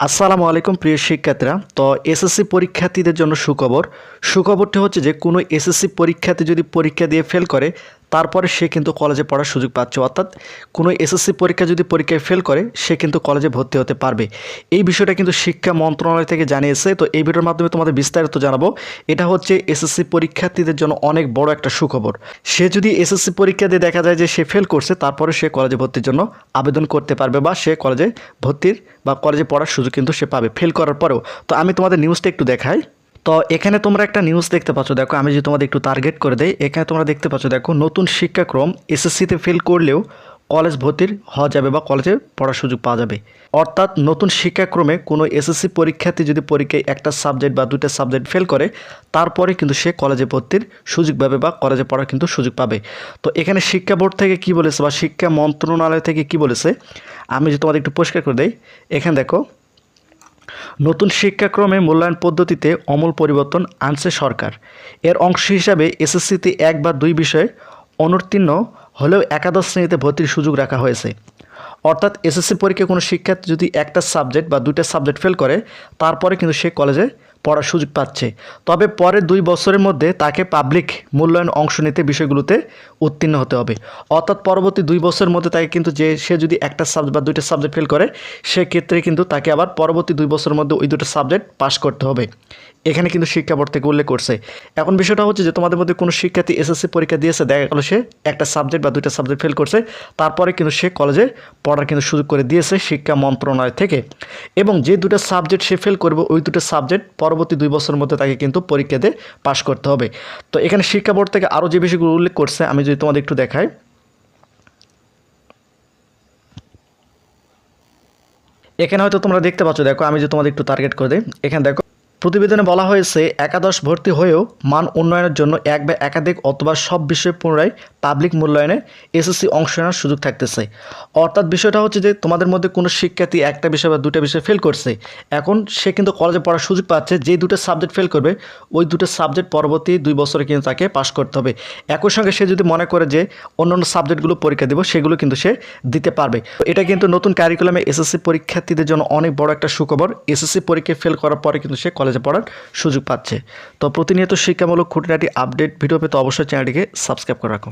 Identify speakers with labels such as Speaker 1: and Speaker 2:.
Speaker 1: আসসালামু আলাইকুম, প্রিয় শিক্ষার্থীরা। তো এসএসসি পরীক্ষার্থীদের জন্য সুখবর। সুখবরটি হচ্ছে যে, কোনো এসএসসি পরীক্ষার্থী যদি পরীক্ষা দিয়ে ফেল করে তারপরে সে কিন্তু কলেজে পড়ার সুযোগ পাচ্ছে। অর্থাৎ কোনো এসএসসি পরীক্ষা যদি পরীক্ষায় ফেল করে, সে কিন্তু কলেজে ভর্তি হতে পারবে। এই বিষয়টা কিন্তু শিক্ষা মন্ত্রণালয় থেকে জানিয়েছে। তো এই ভিডিওর মাধ্যমে তোমাদের বিস্তারিত জানাব। এটা হচ্ছে এসএসসি পরীক্ষার্থীদের জন্য অনেক বড় একটা সুখবর। সে যদি এসএসসি পরীক্ষা দিয়ে দেখা যায় যে সে ফেল করছে, তারপরে সে কলেজে ভর্তির জন্য আবেদন করতে পারবে বা সে কলেজে ভর্তির বা কলেজে পড়ার সুযোগ কিন্তু সে পাবে। ফেল করার পরেও। তো আমি তোমাদের নিউজটা একটু দেখাই। তো এখানে তোমরা একটা নিউজ দেখতে পাচ্ছ। দেখো, আমি যদি তোমাদের একটু টার্গেট করে দেই, এখানে তোমরা দেখতে পাচ্ছ, দেখো, নতুন শিক্ষাক্রম এসএসসিতে ফেল করলেও কলেজ ভর্তির হওয়া যাবে বা কলেজে পড়ার সুযোগ পাওয়া যাবে। অর্থাৎ নতুন শিক্ষাক্রমে কোনো এসএসসি পরীক্ষার্থী যদি পরীক্ষায় একটা সাবজেক্ট বা দুইটা সাবজেক্ট ফেল করে, তারপরে কিন্তু সে কলেজে ভর্তির সুযোগ পাবে বা কলেজে পড়ার কিন্তু সুযোগ পাবে। তো এখানে শিক্ষা বোর্ড থেকে কি বলেছে বা শিক্ষা মন্ত্রণালয় থেকে কি বলেছে? আমি যদি তোমাদের একটু পরিষ্কার করে দেই, এখানে দেখো নতুন শিক্ষাক্রমে মূল্যায়ন পদ্ধতিতে অমূল পরিবর্তন আনছে সরকার। এর অংশ হিসাবে এসএসসিতে এক বা দুই বিষয়ে অনুত্তীর্ণ হলেও একাদশ শ্রেণীতে ভর্তির সুযোগ রাখা হয়েছে। অর্থাৎ এসএসসি পরীক্ষায় কোনো শিক্ষার্থী যদি একটা সাবজেক্ট বা দুইটা সাবজেক্ট ফেল করে, তারপরে কিন্তু সে কলেজে পড়ার সুযোগ পাচ্ছে। তবে পরের দুই বছরের মধ্যে তাকে পাবলিক মূল্যায়ন অংশ নিতে বিষয়গুলোতে উত্তীর্ণ হতে হবে। অর্থাৎ পরবর্তী দুই বছরের মধ্যে তাকে কিন্তু যে, সে যদি একটা সাবজেক্ট বা দুইটা সাবজেক্ট ফেল করে, সেক্ষেত্রে কিন্তু তাকে আবার পরবর্তী দুই বছরের মধ্যে ওই দুটো সাবজেক্ট পাস করতে হবে। এখানে কিন্তু শিক্ষা বোর্ড থেকে উল্লেখ করছে। এখন বিষয়টা হচ্ছে যে, তোমাদের মধ্যে কোনো শিক্ষার্থী এসএসসি পরীক্ষা দিয়েছে, দেখা গেলো সে একটা সাবজেক্ট বা দুইটা সাবজেক্ট ফেল করছে, তারপরে কিন্তু সে কলেজে পড়ার কিন্তু সুযোগ করে দিয়েছে শিক্ষা মন্ত্রণালয় থেকে। এবং যে দুটো সাবজেক্ট সে ফেল করবে, ওই দুটো সাবজেক্ট পরবর্তী দুই বছরের মধ্যে তাকে কিন্তু পরীক্ষাতে পাশ করতে হবে। তো এখানে শিক্ষা বোর্ড থেকে আরও যে বিষয়গুলো উল্লেখ করছে, আমি যদি তোমাদের একটু দেখাই। এখানে হয়তো তোমরা দেখতে পাচ্ছ, দেখো আমি যে তোমাদের একটু টার্গেট করে দিই। এখানে দেখো প্রতিবেদনে বলা হয়েছে, একাদশ ভর্তি হয়েও মান উন্নয়নের জন্য এক বা একাধিক অথবা সব বিষয়ে পুনরায় পাবলিক মূল্যায়নে এসএসসি অংশ নেওয়ার সুযোগ থাকতেছে। অর্থাৎ বিষয়টা হচ্ছে যে, তোমাদের মধ্যে কোনো শিক্ষার্থী একটা বিষয় বা দুটা বিষয় ফেল করছে, এখন সে কিন্তু কলেজে পড়ার সুযোগ পাচ্ছে, যে দুটো সাবজেক্ট ফেল করবে, ওই দুটো সাবজেক্ট পরবর্তী দুই বছরে কিন্তু তাকে পাশ করতে হবে। একই সঙ্গে সে যদি মনে করে যে, অন্যান্য সাবজেক্টগুলো পরীক্ষা দেবো, সেগুলো কিন্তু সে দিতে পারবে। এটা কিন্তু নতুন কারিকুলামে এসএসসি পরীক্ষার্থীদের জন্য অনেক বড় একটা সুখবর। এসএসসি পরীক্ষায় ফেল করার পরে কিন্তু সে কলেজে পড়ার সুযোগ পাচ্ছে। তো প্রতিনিয়ত শিক্ষামূলক খুঁটিনাটি আপডেট ভিডিও পেতে অবশ্যই চ্যানেলটিকে সাবস্ক্রাইব করে রাখো।